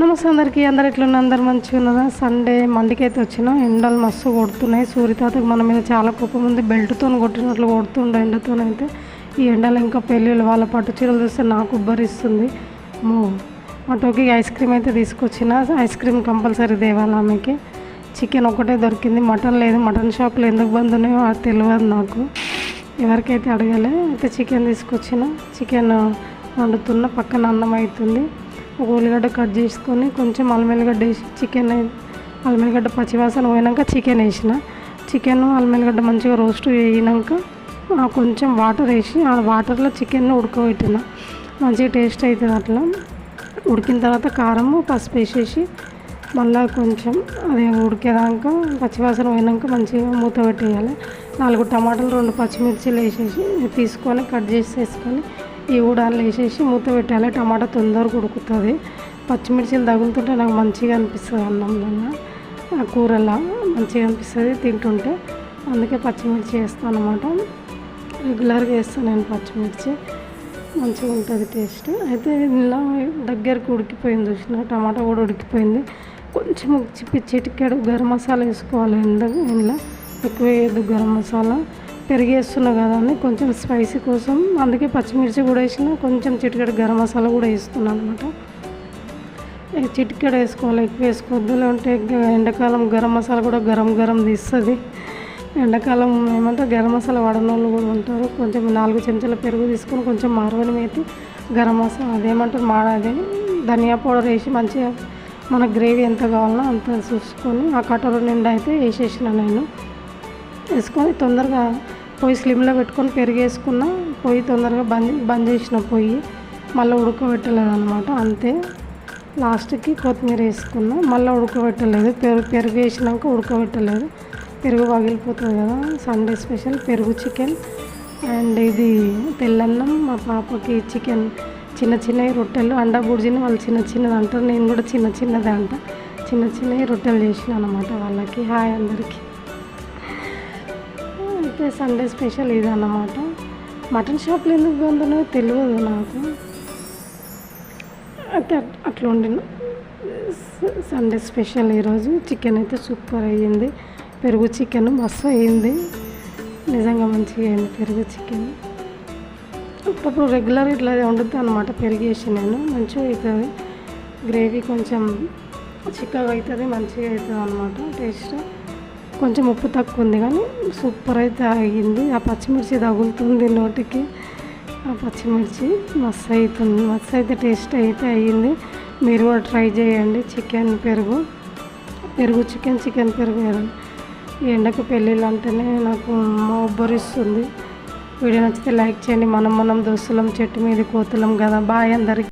నమస్తే అందరికీ. అందరు ఎట్లున్న అందరు మంచిగా ఉన్నారా? సండే మండికి అయితే వచ్చిన. ఎండలు మస్తు కొడుతున్నాయి. సూర్యతాతకు మన మీద చాలా కోపం ఉంది. బెల్ట్తో కొట్టినట్లు కొడుతుండే ఎండతో అయితే. ఈ ఎండలు ఇంకా పెళ్ళిళ్ళు వాళ్ళ పట్టు చీరలు చూస్తే నాకు ఉబ్బరిస్తుంది. మో అటుకి ఐస్ క్రీమ్ అయితే తీసుకొచ్చిన. ఐస్ క్రీమ్ కంపల్సరీ తేవాలి ఆమెకి చికెన్ ఒకటే దొరికింది. మటన్ లేదు. మటన్ షాప్లో ఎందుకు బంద్ ఉన్నాయో అది తెలియదు నాకు. ఎవరికైతే అడగాలి అయితే చికెన్ తీసుకొచ్చిన. చికెన్ వండుతున్న. పక్కన అన్నం అవుతుంది ఒక ఉల్లిగడ్డ కట్ చేసుకొని కొంచెం అల్మెల్లిగడ్డ వేసి చికెన్ అల్మెల్లిగడ్డ పచ్చివాసన పోయినాక చికెన్ వేసిన. చికెన్ అల్మెల్లిగడ్డ మంచిగా రోస్ట్ వేయినాక కొంచెం వాటర్ వేసి ఆ వాటర్లో చికెన్ ఉడకబెట్టిన. మంచిగా టేస్ట్ అవుతుంది అట్లా. ఉడికిన తర్వాత కారము పసుపు వేసేసి మళ్ళీ కొంచెం అది ఉడికేదాకా పచ్చివాసన పోయినాక మంచిగా మూత పెట్టేయాలి. నాలుగు టమాటాలు రెండు పచ్చిమిర్చిలు వేసేసి తీసుకొని కట్ చేసి వేసుకొని ఈ ఊడాలు వేసేసి మూత పెట్టాలి టమాటా తొందరగా ఉడుకుతుంది. పచ్చిమిర్చిలు తగులుతుంటే నాకు మంచిగా అనిపిస్తుంది అన్నంలో ఆ కూరలా మంచిగా అనిపిస్తుంది తింటుంటే. అందుకే పచ్చిమిర్చి వేస్తాను అనమాట రెగ్యులర్గా వేస్తాను నేను పచ్చిమిర్చి. మంచిగా ఉంటుంది టేస్ట్. అయితే ఇలా దగ్గరకు ఉడికిపోయింది చూసిన టమాటా కూడా ఉడికిపోయింది. కొంచెం చిప్పి చిటికెడు గరం మసాలా వేసుకోవాలి. ఎందుకు? ఇందులో ఎక్కువ వేయద్దు గరం మసాలా. పెరిగి కదా అని కొంచెం స్పైసీ కోసం అందుకే పచ్చిమిర్చి కూడా వేసిన కొంచెం చిటికెడు గరం మసాలా కూడా వేస్తున్నాను అనమాట చిటికెడు వేసుకోవాలి ఎక్కువ వేసుకోవద్దు లేదంటే ఎండాకాలం గరం మసాలా కూడా గరం గరం తీస్తుంది. ఎండాకాలం ఏమంటే గరం మసాలా వాడని వాళ్ళు కూడా ఉంటారు. కొంచెం నాలుగు చెంచాల పెరుగు తీసుకొని కొంచెం మార్వని మేతి గరం మసాలా అదేమంటారు మా అదే ధనియా పౌడర్ వేసి మంచిగా మన గ్రేవీ ఎంత కావాలో అంత చూసుకొని ఆ కటోర నిండా అయితే వేసేసిన నేను. వేసుకొని తొందరగా పొయ్యి స్లిమ్లో పెట్టుకొని పెరుగు వేసుకున్న పొయ్యి తొందరగా బంద్ బంద్ చేసిన పొయ్యి. మళ్ళీ ఉడకబెట్టలేదు అనమాట అంతే. లాస్ట్కి కొత్తిమీర వేసుకున్నా మళ్ళీ ఉడకబెట్టలేదు. పెరుగు పెరుగు వేసినాక ఉడకబెట్టలేదు. పెరుగు పగిలిపోతుంది కదా సండే స్పెషల్ పెరుగు చికెన్. అండ్ ఇది తెల్లన్నం మా పాపకి చికెన్ చిన్న చిన్నవి రొట్టెలు అండ బుర్జిని వాళ్ళు చిన్న చిన్నది అంటారు. నేను కూడా చిన్న చిన్నది అంట. చిన్న చిన్నవి రొట్టెలు చేసిన అనమాట వాళ్ళకి. హాయ్ అందరికీ. సాటర్డే సండే స్పెషల్ ఇది మటన్ షాప్లో ఎందుకు పొందునో తెలియదు నాకు. అయితే అట్లా వండిన. స- సండే స్పెషల్ ఈరోజు. చికెన్ అయితే సూపర్ అయ్యింది. పెరుగు చికెన్ మస్తు అయ్యింది. నిజంగా మంచిగా అయింది పెరుగు చికెన్. అప్పుడప్పుడు రెగ్యులర్ ఇట్లా వండుతాను అనమాట పెరుగు వేసి నేను. మంచిగా అవుతుంది గ్రేవీ కొంచెం చిక్కగా అవుతుంది మంచిగా అవుతుంది అనమాట టేస్ట్. కొంచెం ఉప్పు తక్కువ ఉంది కానీ సూపర్ అయితే ఆగింది. ఆ పచ్చిమిర్చి తగులుతుంది నోటికి. ఆ పచ్చిమిర్చి మస్తు అవుతుంది మస్తు అయితే టేస్ట్ అయితే అయ్యింది. మీరు కూడా ట్రై చేయండి. చికెన్ పెరుగు. పెరుగు చికెన్ చికెన్ పెరుగు ఈ ఎండకు పెళ్ళిళ్ళు అంటేనే నాకు ఉబ్బరిస్తుంది. వీడియో నచ్చితే లైక్ చేయండి. మనం మనం దోస్తులం చెట్టు మీద కోతులం కదా. బాయ్ అందరికీ.